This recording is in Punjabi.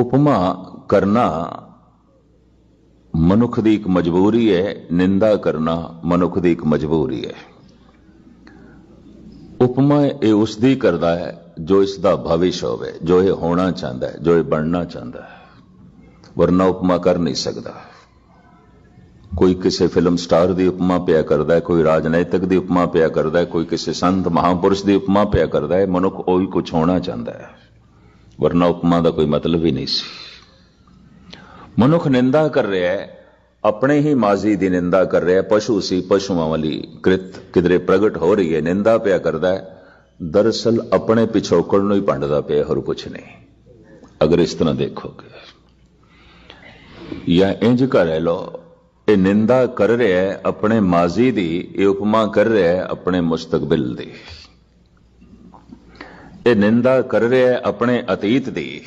ਉਪਮਾ ਕਰਨਾ ਮਨੁੱਖ ਦੀ ਇੱਕ ਮਜਬੂਰੀ ਹੈ ਨਿੰਦਾ ਕਰਨਾ ਮਨੁੱਖ ਦੀ ਇੱਕ ਮਜਬੂਰੀ ਹੈ ਉਪਮਾ ਇਹ ਉਸ ਦੀ ਕਰਦਾ ਹੈ ਜੋ ਇਸ ਦਾ ਭਵਿਸ਼ ਹੋਵੇ ਜੋ ਇਹ ਹੋਣਾ ਚਾਹੁੰਦਾ ਹੈ ਜੋ ਇਹ ਬਣਨਾ ਚਾਹੁੰਦਾ ਹੈ ਵਰਨਾ ਉਪਮਾ ਕਰ ਨਹੀਂ ਸਕਦਾ ਕੋਈ ਕਿਸੇ ਫਿਲਮ ਸਟਾਰ ਦੀ ਉਪਮਾ ਪਿਆ ਕਰਦਾ ਹੈ ਕੋਈ ਰਾਜਨੀਤਿਕ ਦੀ ਉਪਮਾ ਪਿਆ ਕਰਦਾ ਹੈ ਕੋਈ ਕਿਸੇ ਸੰਤ ਮਹਾਪੁਰਸ਼ ਦੀ ਉਪਮਾ ਪਿਆ ਕਰਦਾ ਹੈ ਮਨੁੱਖ ਉਹੀ ਕੁਝ ਹੋਣਾ ਚਾਹੁੰਦਾ ਹੈ ਵਰਨਾ ਉਪਮਾ ਦਾ ਕੋਈ ਮਤਲਬ ਹੀ ਨਹੀਂ ਸੀ। ਮਨੁੱਖ ਨਿੰਦਾ ਕਰ ਰਿਹਾ ਹੈ, ਆਪਣੇ ਹੀ ਮਾਜ਼ੀ ਦੀ ਨਿੰਦਾ ਕਰ ਰਿਹਾ ਪਸ਼ੂ ਸੀ, ਪਸ਼ੂਆਂ ਵਾਲੀ ਕ੍ਰਿਤ ਕਿਧਰੇ ਪ੍ਰਗਟ ਹੋ ਰਹੀ ਹੈ, ਨਿੰਦਾ ਪਿਆ ਕਰਦਾ ਹੈ, ਦਰਅਸਲ ਆਪਣੇ ਪਿਛੋਕੜ ਨੂੰ ਹੀ ਭੰਡਦਾ ਪਿਆ, ਹੋਰ ਕੁਝ ਨਹੀਂ। ਅਗਰ ਇਸ ਤਰ੍ਹਾਂ ਦੇਖੋਗੇ, ਜਾਂ ਇੰਜ ਕਰ ਲੋ ਇਹ ਨਿੰਦਾ ਕਰ ਰਿਹਾ ਹੈ, ਆਪਣੇ ਮਾਜ਼ੀ ਦੀ, ਇਹ ਉਪਮਾ ਕਰ ਰਿਹਾ ਹੈ, ਆਪਣੇ ਮੁਸਤਕਬਲ ਦੀ। ਇਹ ਨਿੰਦਾ ਕਰ ਰਿਹਾ ਆਪਣੇ ਅਤੀਤ ਦੀ।